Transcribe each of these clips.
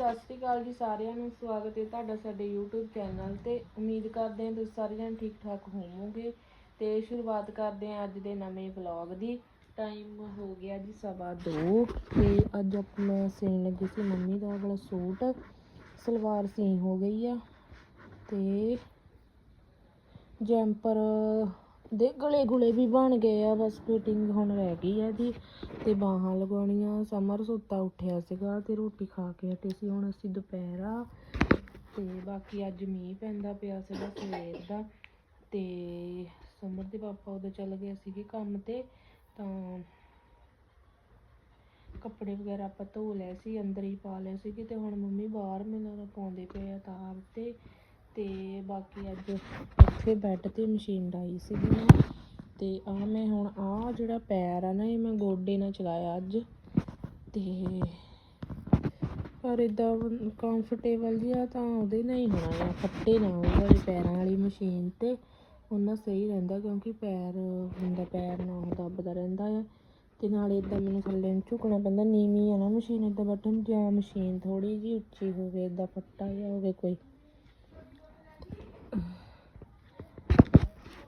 ਸਤਿ ਸ਼੍ਰੀ ਅਕਾਲ ਜੀ ਸਾਰਿਆਂ ਨੂੰ, ਸਵਾਗਤ ਹੈ ਤੁਹਾਡਾ ਸਾਡੇ YouTube ਚੈਨਲ ਤੇ। ਉਮੀਦ ਕਰਦੇ ਹਾਂ ਤੁਸੀਂ ਸਾਰੇ ਜਣ ਠੀਕ ਠਾਕ ਹੋਵੋਗੇ ਤੇ ਸ਼ੁਰੂਆਤ ਕਰਦੇ ਹਾਂ ਅੱਜ ਦੇ ਨਵੇਂ ਵਲੌਗ ਦੀ। ਟਾਈਮ ਹੋ ਗਿਆ ਜੀ ਸਵਾ ਦੋ ਤੇ ਅੱਜ ਆਪਣਾ ਸੀਨ ਲੱਗੀ ਸੀ ਮੰਮੀ ਦਾ ਵਾਲਾ ਸੂਟ। ਸਲਵਾਰ ਸੀ ਹੋ ਗਈ ਆ ਤੇ ਜੈਂਪਰ ਦੇ ਗਲੇ ਗੁਲੇ ਵੀ ਬਣ ਗਏ ਆ, ਬਸ ਫਿਟਿੰਗ ਹੁਣ ਰਹਿ ਗਈ ਆ ਦੀ ਤੇ ਬਾਹਾਂ ਲਗਾਉਣੀਆਂ ਸਮਰ ਸੁੱਤਾ ਉੱਠਿਆ ਸੀਗਾ ਤੇ ਰੋਟੀ ਖਾ ਕੇ ਹਟੇ ਸੀ, ਹੁਣ ਅਸੀਂ ਦੁਪਹਿਰ ਆ ਤੇ ਬਾਕੀ ਅੱਜ ਮੀਂਹ ਪੈਂਦਾ ਪਿਆ ਸੀਗਾ ਸਵੇਰ ਦਾ ਤੇ ਸਮਰ ਦੇ ਪਾਪਾ ਉਦੋਂ ਚੱਲ ਗਏ ਸੀਗੇ ਕੰਮ ਤੇ, ਤਾਂ ਕੱਪੜੇ ਵਗੈਰਾ ਆਪਾਂ ਧੋ ਲਏ ਸੀ, ਅੰਦਰ ਹੀ ਪਾ ਲਏ ਸੀਗੇ ਤੇ ਹੁਣ ਮੰਮੀ ਬਾਹਰ ਮੈਨੂੰ ਪਾਉਂਦੇ ਪਏ ਆ ਤਾਰ ਤੇ। ਤੇ ਬਾਕੀ ਅੱਜ ਉੱਥੇ ਬੈੱਡ ਤੇ ਮਸ਼ੀਨ ਲਾਈ ਸੀਗੀ ਮੈਂ। ਤੇ ਆ ਮੈਂ ਹੁਣ ਆ ਜਿਹੜਾ ਪੈਰ ਆ ਨਾ, ਇਹ ਮੈਂ ਗੋਡੇ ਨਾਲ ਚਲਾਇਆ ਅੱਜ। ਤੇ ਪਰ ਇਦਾਂ ਕੰਫਰਟੇਬਲ ਜਿਹਾ ਤਾਂ ਉਹਦੇ ਨਾਲ ਹੀ ਹੋਣਾ ਆ, ਫੱਟੇ ਨਾ ਉਹ ਪੈਰਾਂ ਵਾਲੀ ਮਸ਼ੀਨ ਤੇ। ਉਹਨਾਂ ਸਹੀ ਰਹਿੰਦਾ ਕਿਉਂਕਿ ਪੈਰ ਹੁੰਦਾ, ਪੈਰ ਨਾ ਉਹ ਦੱਬਦਾ ਰਹਿੰਦਾ ਆ। ਤੇ ਨਾਲੇ ਇਦਾਂ ਮੈਨੂੰ ਥੱਲੇ ਨੂੰ ਝੁਕਣਾ ਪੈਂਦਾ, ਨੀਵੀਂ ਆ ਨਾ ਮਸ਼ੀਨ ਇਦਾਂ ਬਟਨ, ਜਾਂ ਮਸ਼ੀਨ ਥੋੜੀ ਜਿਹੀ ਉੱਚੀ ਹੋਵੇ ਇਦਾਂ ਫੱਟਾ ਜਿਹਾ ਹੋਵੇ ਕੋਈ।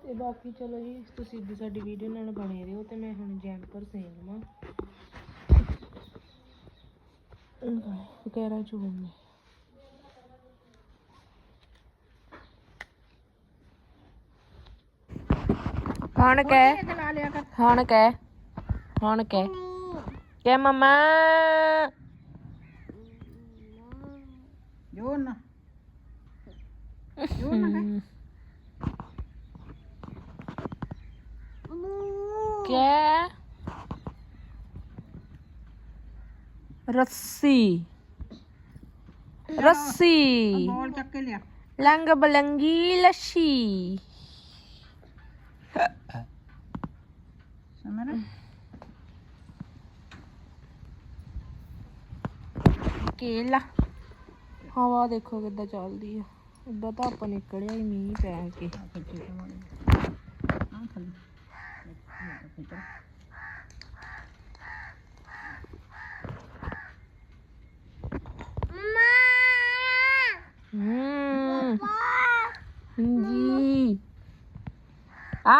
ਤੇ ਬਾਕੀ ਚਲੋ ਜੀ ਤੁਸੀਂ ਵੀ ਸਾਡੀ ਵੀਡੀਓ ਨਾਲ ਬਣੇ ਰਹੋ ਤੇ ਮੈਂ ਹੁਣ ਜੈਂਪਰ ਸੇ ਲਵਾਂ। ਵਗੈਰਾ ਚੁਣਨੇ ਹੁਣ ਕਹਿ ਹੁਣ ਕਹਿ ਹੁਣ ਕਹਿ ਕਹਿ ਮਮਾ। ਨਾ। ਜੋਰ ਨਾ ਕਹਿ। ਕਹਿ ਰੱਸੀ ਰੱਸੀ ਬੋਲ ਚੱਕ ਕੇ ਲਿਆ ਲੰਗ ਬਲੰਗੀ ਇੱਦਾਂ ਤਾਂ ਆਪਾਂ ਨਿਕਲਿਆ ਹੀ ਮੀਂਹ ਪੈ ਕੇ। ਆ ਖਿੱਚੀ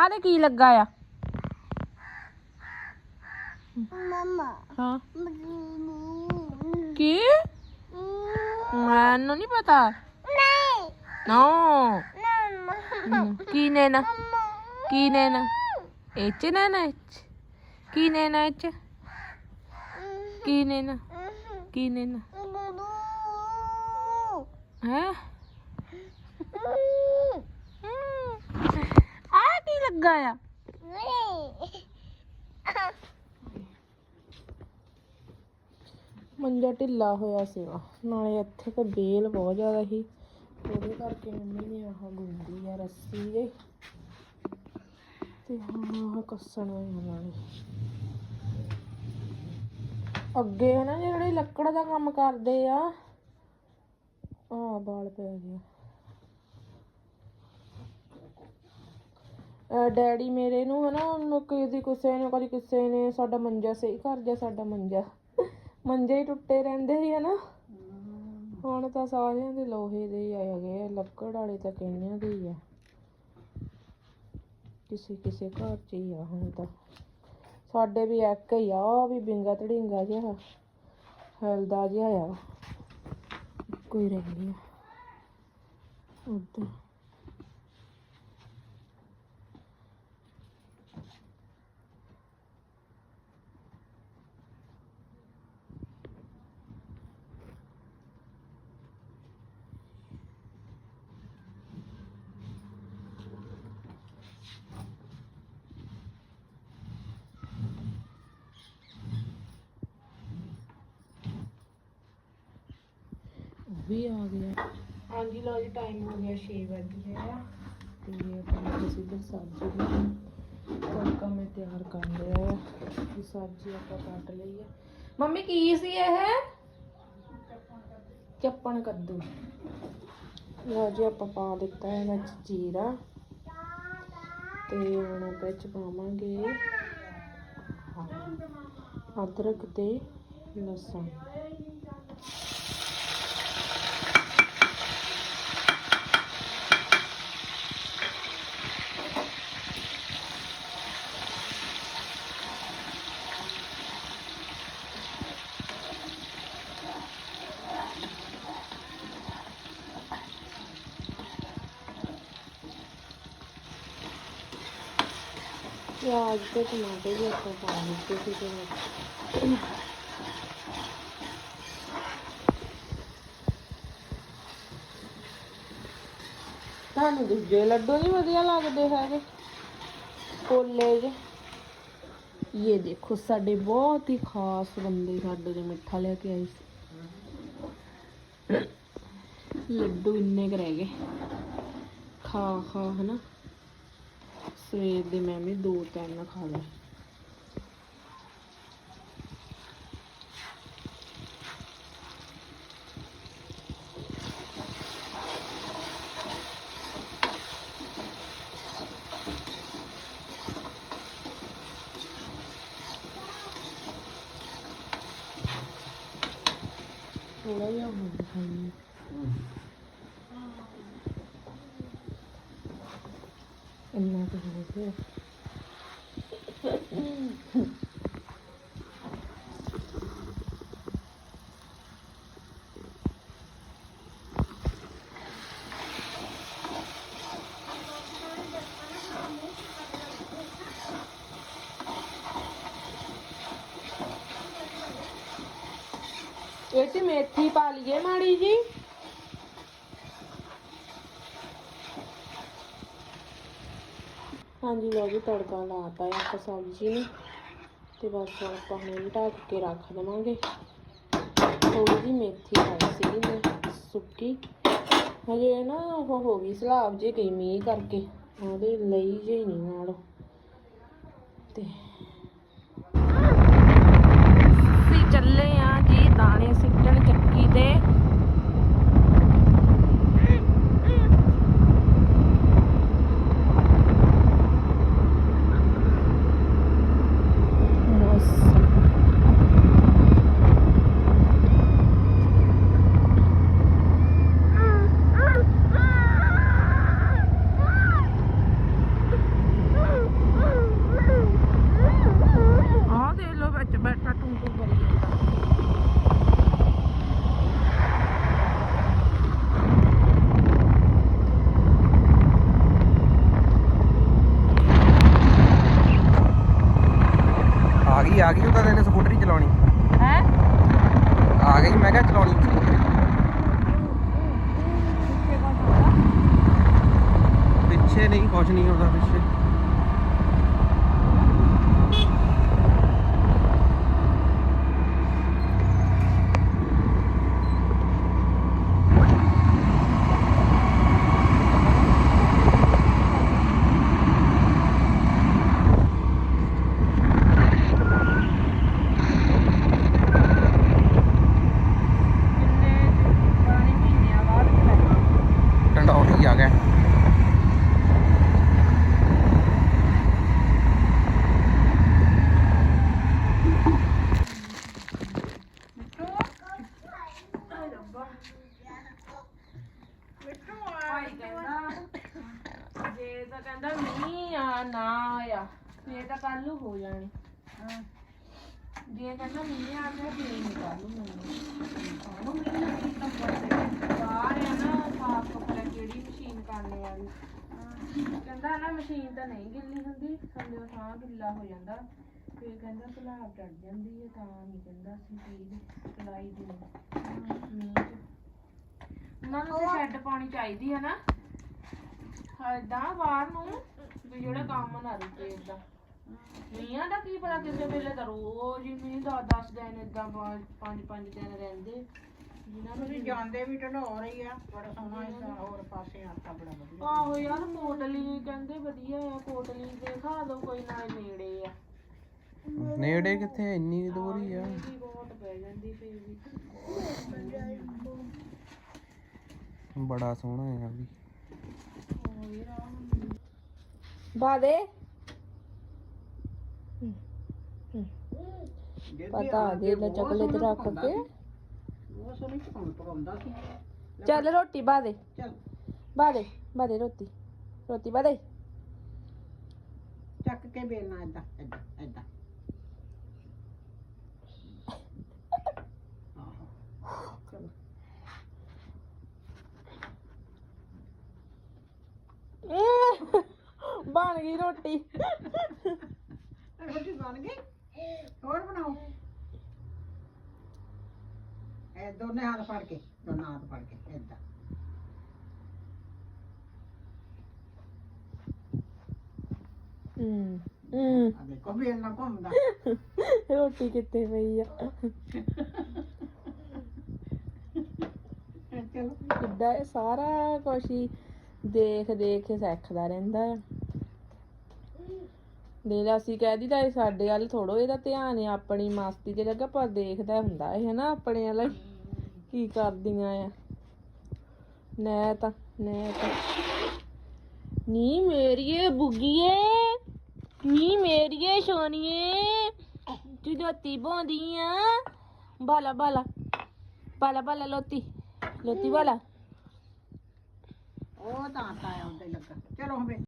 ਤੇ ਕੀ ਲੱਗਾ ਆ? ਮਮਾ। ਹਾਂ ਕੀ ਮੈਨੂੰ ਨਹੀਂ ਪਤਾ। ਨੋ ਮਮਾ ਕੀ ਨੇ ਨਾ ਕੀ ਨੇ ਨਾ ਇੱਚ ਨਾ ਨਾ ਇੱਚ ਕੀ ਨੇ ਨਾ ਇੱਚ ਕੀ ਨੇ ਨਾ ਕੀ ਨੇ ਨਾ ਹੈ ਆ ਕੀ ਲੱਗਾ ਆ? ਮੰਜਾ ਢਿੱਲਾ ਹੋਇਆ ਸੀਗਾ। ਨਾਲੇ ਇੱਥੇ ਤੇ ਬੇਲ ਬਹੁਤ ਜ਼ਿਆਦਾ ਸੀ। ਉਹਦੇ ਕਰਕੇ ਮੰਮੀ ਨੇ ਆਹ ਗੁੰਦੀ ਆ ਰੱਸੀ ਦੇ। ਤੇ ਹੁਣ ਕੱਸਣ ਵਾਲੀ ਨਾਲੇ। ਅੱਗੇ ਨਾ ਜਿਹੜੇ ਲੱਕੜ ਦਾ ਕੰਮ ਕਰਦੇ ਆ ਆ ਬਾਲ ਪੈ ਗਿਆ ਡੈਡੀ ਮੇਰੇ ਨੂੰ ਹਨਾ, ਉਹਨੂੰ ਕਦੀ ਕਿਸੇ ਨੇ, ਕਦੀ ਕਿਸੇ ਨੇ, ਸਾਡਾ ਮੰਜਾ ਸਹੀ ਕਰ ਦਿਆ, ਸਾਡਾ ਮੰਜਾ। ਮੰਜੇ ਹੀ ਟੁੱਟੇ ਰਹਿੰਦੇ ਸੀ ਹਨਾ। ਹੁਣ ਤਾਂ ਸਾਰਿਆਂ ਦੇ ਲੋਹੇ ਦੇ ਹੀ ਹੈਗੇ ਆ, ਲੱਕੜ ਵਾਲੇ ਤਾਂ ਕਿੰਨਿਆਂ ਦੇ ਹੀ ਆ। ਕਿਸੇ ਕਿਸੇ ਘਰ ਚ ਹੀ ਆ ਹੁਣ ਤਾਂ। ਸਾਡੇ ਵੀ ਇੱਕ ਹੀ ਆ, ਉਹ ਵੀ ਬਿੰਗਾ ਧੜਿੰਗਾ ਜਿਹਾ, ਹਲਦਾ ਜਿਹਾ ਆ। ਕੋਈ ਰਹਿ ਗਿਆ ਉੱਧਰ। ਵੀ ਆ ਗਿਆ। ਹਾਂਜੀ, ਲਓ ਜੀ ਟਾਈਮ ਹੋ ਗਿਆ 6 ਵਜੇ ਆ। ਤੇ ਆਪਾਂ ਨੇ ਸਿੱਧਰ ਸਬਜ਼ੀ ਬਣਾਉਣੀ ਤੜਕਾ ਮੈਂ ਤਿਆਰ ਕਰ ਲਿਆ ਆ। ਇਹ ਸਬਜ਼ੀ ਆਪਾਂ ਕੱਟ ਲਈ ਆ। ਮੰਮੀ, ਕੀ ਸੀ ਇਹ? ਚੱਪਣ ਕੱਦੂ। ਲਓ ਜੀ, ਆਪਾਂ ਪਾ ਦਿੱਤਾ ਹੈ ਵਿੱਚ ਜੀਰਾ। ਤੇ ਹੁਣ ਵਿੱਚ ਪਾਵਾਂਗੇ ਅਦਰਕ ਤੇ ਲਸਣ। ਪਿਆਜ਼ ਤੇ ਟਮਾਟਰ ਵੀ ਆਪਾਂ ਪਾ ਦਿੱਤੇ ਸੀ ਤੇ ਵਿੱਚ। ਤੁਹਾਨੂੰ ਦੂਜੇ ਲੱਡੂ ਨਹੀਂ ਵਧੀਆ ਲੱਗਦੇ ਹੈਗੇ, ਕੋਲੇ ਜੇ। ਇਹ ਦੇਖੋ, ਸਾਡੇ ਬਹੁਤ ਹੀ ਖਾਸ ਬੰਦੇ ਸਾਡੇ ਦੇ ਮਿੱਠਾ ਲੈ ਕੇ ਆਏ ਸੀ। ਲੱਡੂ ਇੰਨੇ ਕੁ ਰਹਿ ਗਏ। ਖਾ ਖਾ, ਹਨਾ। ਸਵੇਰ ਦੀ ਮੈਂ ਵੀ ਦੋ ਤਿੰਨ ਖਾ ਲਏ ਥੋੜਾ ਜਿਹਾ ਹੋਰ ਦਿਖਾਈ ਇੰਨਾ ਕੁ ਹੋ ਗਿਆ। ਇਹ ਚ ਮੇਥੀ ਪਾ ਲਈਏ ਮਾੜੀ ਜੀ। ਹਾਂਜੀ ਲਓ ਜੀ ਤੜਕਾ ਲਾਤਾ ਹੈ ਆਪਾਂ ਸਬਜ਼ੀ ਨੂੰ। ਤੇ ਬਸ ਆਪਾਂ ਹੁਣ ਢੱਕ ਕੇ ਰੱਖ ਦੇਵਾਂਗੇ। ਥੋੜੀ ਜਿਹੀ ਮੇਥੀ ਪਾਈ ਸੀਗੀ ਮੈਂ, ਸੁੱਕੀ। ਹਜੇ ਨਾ ਉਹ ਹੋ ਗਈ ਸਲਾਬ ਜੇ ਗਈ ਮੀਂਹ ਕਰਕੇ, ਉਹਦੇ ਲਈ ਜੇ ਨਹੀਂ ਨਾਲ। ਤੇ ਅਸੀਂ ਚੱਲੇ ਆ ਜੀ ਦਾਣੇ ਸਿੱਟਣ ਚੱਕੀ ਤੇ ਮੌਸਮ ਆਹ ਦੇਖ ਲਓ ਵਿੱਚ ਬੈਠਾ ਟੂੰ ਟੂੰ ਕਰੀ ਜਾਂਦਾ ਆ ਗਈ ਆ ਤਾਂ ਇਹਨੇ ਸਕੂਟਰੀ ਚਲਾਉਣੀ ਹੈ ਆ ਗਈ ਮੈਂ ਕਿਹਾ ਚਲਾਉਣੀ ਸਕੂਟਰੀ ਪਿੱਛੇ ਨਹੀਂ ਕੁਛ ਨਹੀਂ ਹੁੰਦਾ ਪਿੱਛੇ ਕਿੰਨੇ ਪੁਰਾਣੇ ਮਹੀਨਿਆਂ ਬਾਅਦ ਚਲਾਈ ਟੰਡੌਲੀ ਆ ਗਿਆ ਭਾਈ ਕਹਿੰਦਾ ਜੇ ਤਾਂ ਕਹਿੰਦਾ ਮੀਂਹ ਆ ਨਾ ਆਇਆ ਫੇਰ ਤਾਂ ਕੱਲ ਨੂੰ ਹੋ ਜਾਣੀ। ਜੇ ਕਹਿੰਦਾ ਮੀਂਹ ਆ ਗਿਆ ਫੇਰ ਨਹੀਂ ਕੱਲ ਨੂੰ ਹੋਣੀ ਬਾਹਰ ਆ ਨਾ ਸਾਫ਼ ਕੱਪੜਾ ਕਿਹੜੀ ਮਸ਼ੀਨ ਕਰਨੇ ਵਾਲੀ ਕਹਿੰਦਾ ਨਾ ਮਸ਼ੀਨ ਤਾਂ ਨਹੀਂ ਗਿੱਲੀ ਹੁੰਦੀ। ਥੱਲੇ ਥਾਂ ਗਿੱਲਾ ਹੋ ਜਾਂਦਾ। ਫੇਰ ਕਹਿੰਦਾ ਸਲਾਬ ਚੜ ਜਾਂਦੀ ਹੈ ਤਾਂ ਨਹੀਂ ਕਹਿੰਦਾ ਅਸੀਂ ਪੀੜ ਚਲਾਈ ਦੀ। ਚ। ਉਹਨਾਂ ਨੂੰ ਤਾਂ ਸ਼ੈੱਡ ਪਾਣੀ ਚਾਹੀਦੀ ਹੈ ਨਾ। ਏਦਾਂ ਬਾਹਰ ਨੂੰ ਵੀ ਜਿਹੜਾ ਕੰਮ ਨਾ ਰੁਕੇ ਏਦਾਂ। ਮੀਆਂ ਦਾ ਕੀ ਪਤਾ ਕਿਸੇ ਵੇਲੇ ਤਾਂ ਰੋਜ਼ ਹੀ ਮੀਂਹ ਦਾ 10 ਦਿਨ ਏਦਾਂ ਪੰਜ ਪੰਜ ਦਿਨ ਰਹਿੰਦੇ। ਜਿਨ੍ਹਾਂ ਨੂੰ ਤੁਸੀਂ ਜਾਂਦੇ ਵੀ ਢਲੋਰ ਹੀ ਆ ਬੜਾ ਸੋਹਣਾ ਇਸ ਹੋਰ ਪਾਸੇ ਆਤਾ ਬੜਾ ਵਧੀਆ। ਆਹੋ ਯਾਰ ਕੋਟਲੀ ਕਹਿੰਦੇ ਵਧੀਆ ਆ ਕੋਟਲੀ ਦਿਖਾ ਦਿਓ ਕੋਈ ਨਾਲੇ ਨੇੜੇ ਆ। ਨੇੜੇ ਕਿੱਥੇ ਇੰਨੀ ਦੂਰ ਹੀ ਆ। ਦੀ ਬਹੁਤ ਪੈ ਜਾਂਦੀ ਫੇਰ ਵੀ। ਬੜਾ ਸੋਹਣਾ ਹੈ ਆ ਵੀ। ਬਾਦੇ ਪਤਾ ਦੇ ਲੈ ਚਕਲੇ ਤੇ ਰੱਖ ਕੇ ਉਹ ਸੋਹਣੀ ਪਕਾਉਣ ਪਕਾਉਂਦਾ ਸੀ ਚੱਲ ਰੋਟੀ ਬਾਦੇ ਚੱਲ ਬਾਦੇ ਬਾਦੇ ਰੋਟੀ ਰੋਟੀ ਬਾਦੇ ਚੱਕ ਕੇ ਬੇਲਣਾ ਏਦਾਂ ਏਦਾਂ ਏਦਾਂ ਆਹੋ ਚਲੋ ਬਣ ਗਈ ਰੋਟੀ। ਬਣ ਗਈ? ਹੋਰ ਬਣਾਓ? ਇਹ ਦੋਨੇ ਹੱਥ ਫੜ ਕੇ ਦੋਨਾਂ ਹੱਥ ਫੜ ਕੇ ਏਦਾਂ। ਹੂੰ ਹੂੰ। ਆ ਦੇਖੋ ਵੀ ਇਹਨਾਂ ਘੁੰਮਦਾ। ਰੋਟੀ ਕਿੱਥੇ ਪਈ ਆ? ਚਲੋ। ਕਿੱਦਾਂ ਇਹ ਸਾਰਾ ਕੁਛ ਹੀ ਦੇਖ ਦੇਖ ਕੇ ਸਿੱਖਦਾ ਰਹਿੰਦਾ ਆ। ਦੇ ਲਾ ਅਸੀਂ ਕਹਿ ਦਿੱਤਾ ਇਹ ਸਾਡੇ ਵੱਲ ਥੋੜੋ ਇਹਦਾ ਧਿਆਨ ਹੈ ਆਪਣੀ ਮਸਤੀ 'ਚ ਲੱਗਾ ਪਰ ਦੇਖਦਾ ਹੁੰਦਾ ਇਹ, ਹਨਾ, ਆਪਣੇ ਵੱਲ। ਕੀ ਕਰਦੀਆਂ ਆ। ਨੈ ਤਾਂ ਨੈ ਤਾਂ ਨੀ ਮੇਰੀਏ ਬੁੱਗੀਏ ਨੀ ਮੇਰੀਏ ਸੋਨੀਏ, ਤੂੰ ਦੋਤੀ ਬੋਂਦੀ ਆ ਬਾਲਾ ਬਾਲਾ ਬਾਲਾ ਬਾਲਾ, ਲੋਤੀ ਲੋਤੀ, ਬਾਲਾ। ਉਹ ਤਾਂ ਆਤਾ ਹੈ ਲੱਗਾ। ਚਲੋ ਹੁਣ